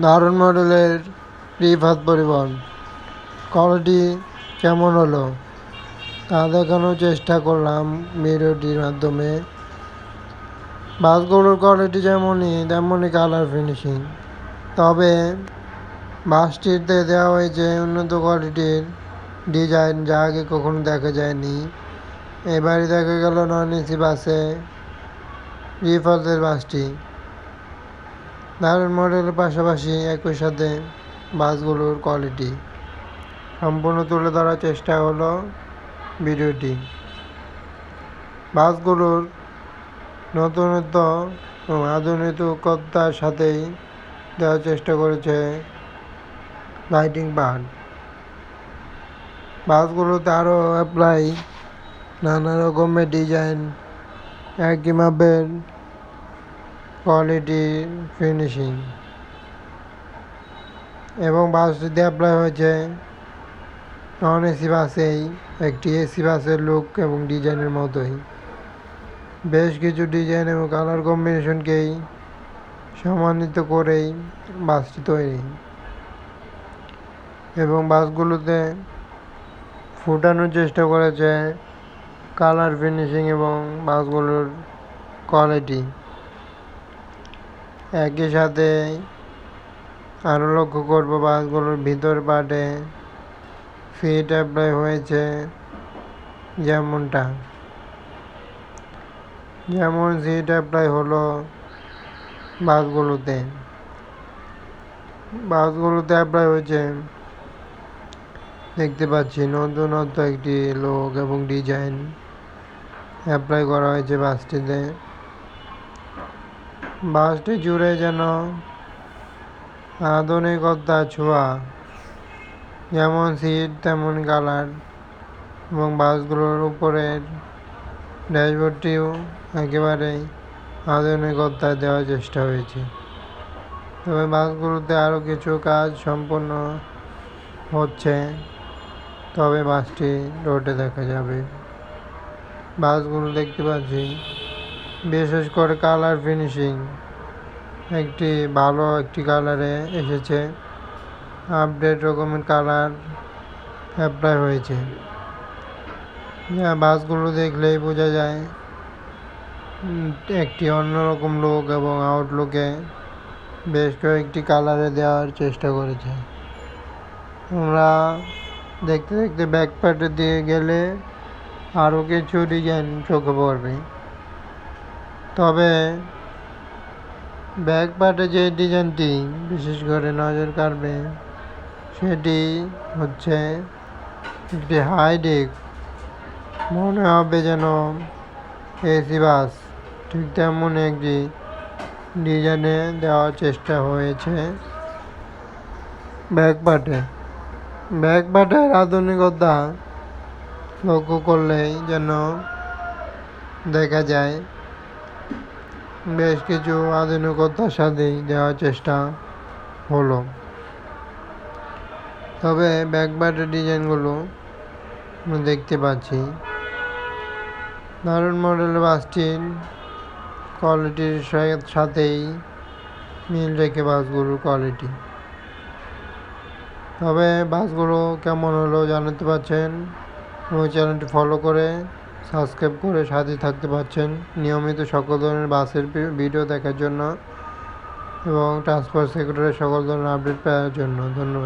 দারুণ মডেলের রিফাত পরিবহন। কোয়ালিটি কেমন হলো? তা দেখানোর চেষ্টা করলাম ভিডিওটির মাধ্যমে। বাসগুলোর কোয়ালিটি যেমনই, তেমনই কালার ফিনিশিং তবে বাসটিতে দেওয়া হয়েছে উন্নত কোয়ালিটির ডিজাইন যা আগে কখনো দেখা যায়নি। এবারে দেখা গেল নন এসি বাসে রিফাতের বাসটি। দারুণ মডেলের পাশাপাশি একই সাথে বাসগুলোর কোয়ালিটি সম্পূর্ণ তুলে ধরার চেষ্টা হলো ভিডিওটি। বাসগুলোর নতুনত্ব ও আধুনিকতার সাথেই দেওয়ার চেষ্টা করেছে লাইটিং বার্ড বাসগুলোতে আরও অ্যাপ্লাই নানা রকমের ডিজাইন একই মাপের কোয়ালিটি ফিনিশিং এবং বাসটিতে অ্যাপ্লাই হয়েছে। নন এসি বাসেই একটি এসি বাসের লুক এবং ডিজাইনের মতোই। বেশ কিছু ডিজাইন এবং কালার কম্বিনেশনকেই সম্মানিত করেই বাসটি তৈরি। এবং বাসগুলোতে ফুটানোর চেষ্টা করেছে কালার ফিনিশিং এবং বাসগুলোর কোয়ালিটি একই সাথে আরও লক্ষ্য করব, বাসগুলোর ভিতর পার্টে ফিট অ্যাপ্লাই হয়েছে যেমনটা। যেমন সিট অ্যাপ্লাই হলো বাসগুলোতে। বাসগুলোতে অ্যাপ্লাই হয়েছে, দেখতে পাচ্ছি নতুনত্ব একটি লোক এবং ডিজাইন অ্যাপ্লাই করা হয়েছে বাসটিতে। বাসটি জুড়ে যেন আধুনিকতা ছোঁয়া। যেমন সিট, তেমন কালার এবং বাসগুলোর উপরের ড্যাশবোর্ডটিও একেবারেই আধুনিকতায় দেওয়ার চেষ্টা হয়েছে। তবে বাসগুলোতে আরও কিছু কাজ সম্পন্ন হচ্ছে, তবে বাসটি রোডে দেখা যাবে। বাসগুলো দেখতে পাচ্ছি। বিশেষ করে কালার ফিনিশিং। একটি ভালো একটি কালারে এসেছে। আপডেট রকমের কালার অ্যাপ্লাই হয়েছে। বাসগুলো দেখলেই বোঝা যায় একটি অন্যরকম লুক এবং আউটলুকে বেশ কয়েকটি কালারে দেওয়ার চেষ্টা করেছে। আমরা দেখতে দেখতে ব্যাক পার্টে দিয়ে গেলে আরও কিছু ডিজাইন চোখে পড়বে। তবে ব্যাক পার্টে যে ডিজাইনটি বিশেষ করে নজর কাড়বে, সেটি হচ্ছে একটি হাই ডেক মনে হবে যেন এসি বাস ঠিক তেমন একটি ডিজাইনে দেওয়ার চেষ্টা হয়েছে ব্যাক পার্টে ব্যাক পার্টের আধুনিকতা লক্ষ্য করলেই যেন দেখা যায় বেশ কিছু আধুনিকতার সাথেই দেওয়ার চেষ্টা হলো। তবে ব্যাক পার্টের ডিজাইনগুলো দেখতে পাচ্ছি। দারুণ মডেলের বাসটির কোয়ালিটির সাথেই মিল রেখে বাসগুলোর কোয়ালিটি। তবে বাসগুলো কেমন হলো জানাতে পারছেন? এবং চ্যানেলটি ফলো করে সাবস্ক্রাইব করে সাথে থাকতে পারছেন নিয়মিত সকল ধরনের বাসের ভিডিও দেখার জন্য এবং ট্রান্সপোর্ট সেক্টরের সকল ধরনের আপডেট পাওয়ার জন্য। ধন্যবাদ।